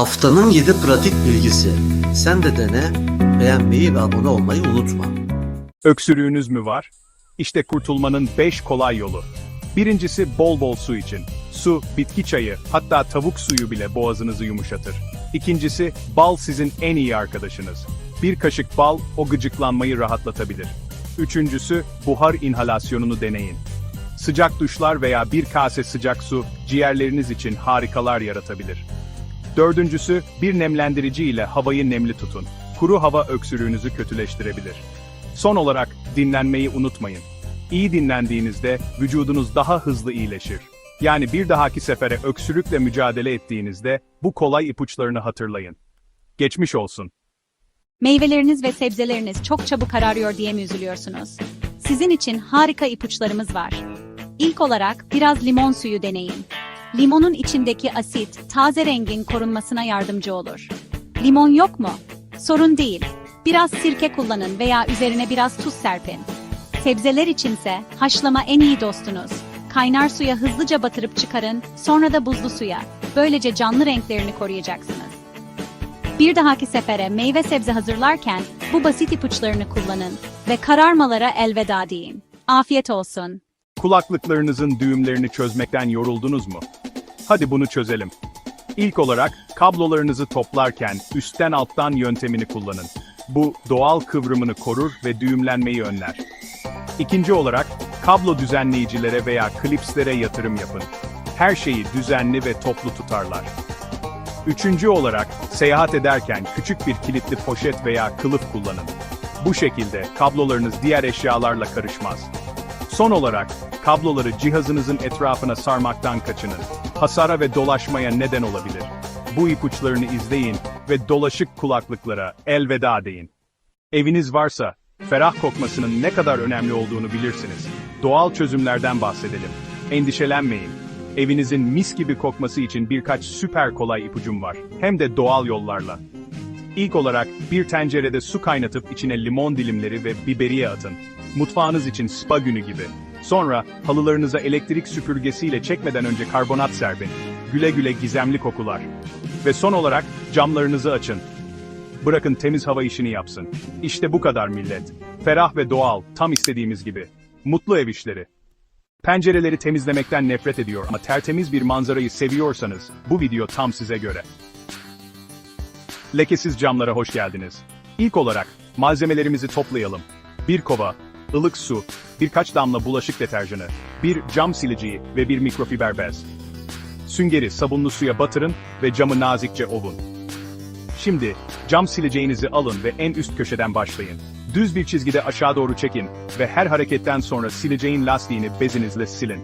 Haftanın 7 pratik bilgisi. Sen de dene, beğenmeyi ve abone olmayı unutma. Öksürüğünüz mü var? İşte kurtulmanın 5 kolay yolu. Birincisi bol bol su için. Su, bitki çayı, hatta tavuk suyu bile boğazınızı yumuşatır. İkincisi, bal sizin en iyi arkadaşınız. Bir kaşık bal, o gıcıklanmayı rahatlatabilir. Üçüncüsü, buhar inhalasyonunu deneyin. Sıcak duşlar veya bir kase sıcak su, ciğerleriniz için harikalar yaratabilir. Dördüncüsü, bir nemlendirici ile havayı nemli tutun. Kuru hava öksürüğünüzü kötüleştirebilir. Son olarak dinlenmeyi unutmayın. İyi dinlendiğinizde vücudunuz daha hızlı iyileşir. Yani bir dahaki sefere öksürükle mücadele ettiğinizde bu kolay ipuçlarını hatırlayın. Geçmiş olsun. Meyveleriniz ve sebzeleriniz çok çabuk kararıyor diye mi üzülüyorsunuz? Sizin için harika ipuçlarımız var. İlk olarak biraz limon suyu deneyin. Limonun içindeki asit, taze rengin korunmasına yardımcı olur. Limon yok mu? Sorun değil. Biraz sirke kullanın veya üzerine biraz tuz serpin. Sebzeler içinse haşlama en iyi dostunuz. Kaynar suya hızlıca batırıp çıkarın, sonra da buzlu suya. Böylece canlı renklerini koruyacaksınız. Bir dahaki sefere meyve sebze hazırlarken bu basit ipuçlarını kullanın ve kararmalara elveda deyin. Afiyet olsun. Kulaklıklarınızın düğümlerini çözmekten yoruldunuz mu? Hadi bunu çözelim. İlk olarak kablolarınızı toplarken üstten alttan yöntemini kullanın. Bu doğal kıvrımını korur ve düğümlenmeyi önler. İkinci olarak kablo düzenleyicilere veya klipslere yatırım yapın. Her şeyi düzenli ve toplu tutarlar. Üçüncü olarak seyahat ederken küçük bir kilitli poşet veya kılıf kullanın. Bu şekilde kablolarınız diğer eşyalarla karışmaz. Son olarak, kabloları cihazınızın etrafına sarmaktan kaçının. Hasara ve dolaşmaya neden olabilir. Bu ipuçlarını izleyin ve dolaşık kulaklıklara elveda deyin. Eviniz varsa, ferah kokmasının ne kadar önemli olduğunu bilirsiniz. Doğal çözümlerden bahsedelim. Endişelenmeyin. Evinizin mis gibi kokması için birkaç süper kolay ipucum var. Hem de doğal yollarla. İlk olarak bir tencerede su kaynatıp içine limon dilimleri ve biberiye atın. Mutfağınız için spa günü gibi. Sonra halılarınıza elektrik süpürgesiyle çekmeden önce karbonat serpin. Güle güle gizemli kokular. Ve son olarak camlarınızı açın. Bırakın temiz hava işini yapsın. İşte bu kadar millet. Ferah ve doğal, tam istediğimiz gibi. Mutlu ev işleri. Pencereleri temizlemekten nefret ediyor ama tertemiz bir manzarayı seviyorsanız bu video tam size göre. Lekesiz camlara hoş geldiniz. İlk olarak malzemelerimizi toplayalım. Bir kova, ılık su, birkaç damla bulaşık deterjanı, bir cam siliciği ve bir mikrofiber bez. Süngeri sabunlu suya batırın ve camı nazikçe ovun. Şimdi cam sileceğinizi alın ve en üst köşeden başlayın. Düz bir çizgide aşağı doğru çekin ve her hareketten sonra sileceğin lastiğini bezinizle silin.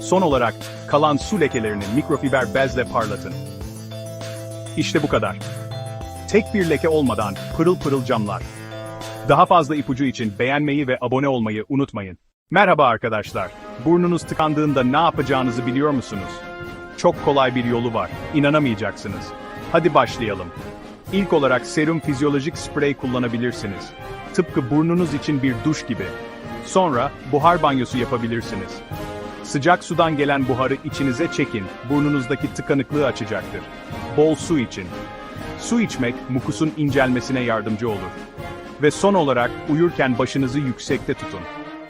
Son olarak kalan su lekelerini mikrofiber bezle parlatın. İşte bu kadar. Tek bir leke olmadan pırıl pırıl camlar. Daha fazla ipucu için beğenmeyi ve abone olmayı unutmayın. Merhaba arkadaşlar. Burnunuz tıkandığında ne yapacağınızı biliyor musunuz? Çok kolay bir yolu var. İnanamayacaksınız. Hadi başlayalım. İlk olarak serum fizyolojik sprey kullanabilirsiniz. Tıpkı burnunuz için bir duş gibi. Sonra buhar banyosu yapabilirsiniz. Sıcak sudan gelen buharı içinize çekin, burnunuzdaki tıkanıklığı açacaktır. Bol su için. Su içmek, mukusun incelmesine yardımcı olur. Ve son olarak uyurken başınızı yüksekte tutun.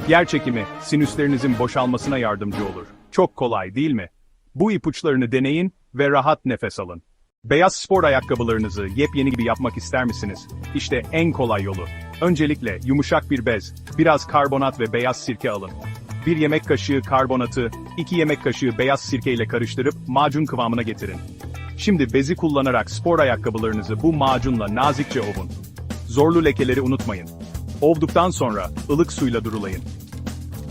Yer çekimi, sinüslerinizin boşalmasına yardımcı olur. Çok kolay değil mi? Bu ipuçlarını deneyin ve rahat nefes alın. Beyaz spor ayakkabılarınızı yepyeni gibi yapmak ister misiniz? İşte en kolay yolu. Öncelikle yumuşak bir bez, biraz karbonat ve beyaz sirke alın. Bir yemek kaşığı karbonatı, iki yemek kaşığı beyaz sirke ile karıştırıp macun kıvamına getirin. Şimdi bezi kullanarak spor ayakkabılarınızı bu macunla nazikçe ovun. Zorlu lekeleri unutmayın. Ovduktan sonra ılık suyla durulayın.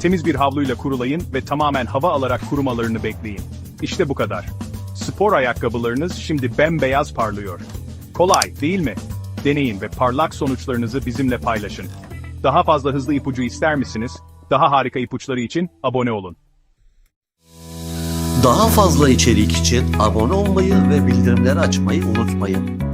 Temiz bir havluyla kurulayın ve tamamen hava alarak kurumalarını bekleyin. İşte bu kadar. Spor ayakkabılarınız şimdi bembeyaz parlıyor. Kolay, değil mi? Deneyin ve parlak sonuçlarınızı bizimle paylaşın. Daha fazla hızlı ipucu ister misiniz? Daha harika ipuçları için abone olun. Daha fazla içerik için abone olmayı ve bildirimleri açmayı unutmayın.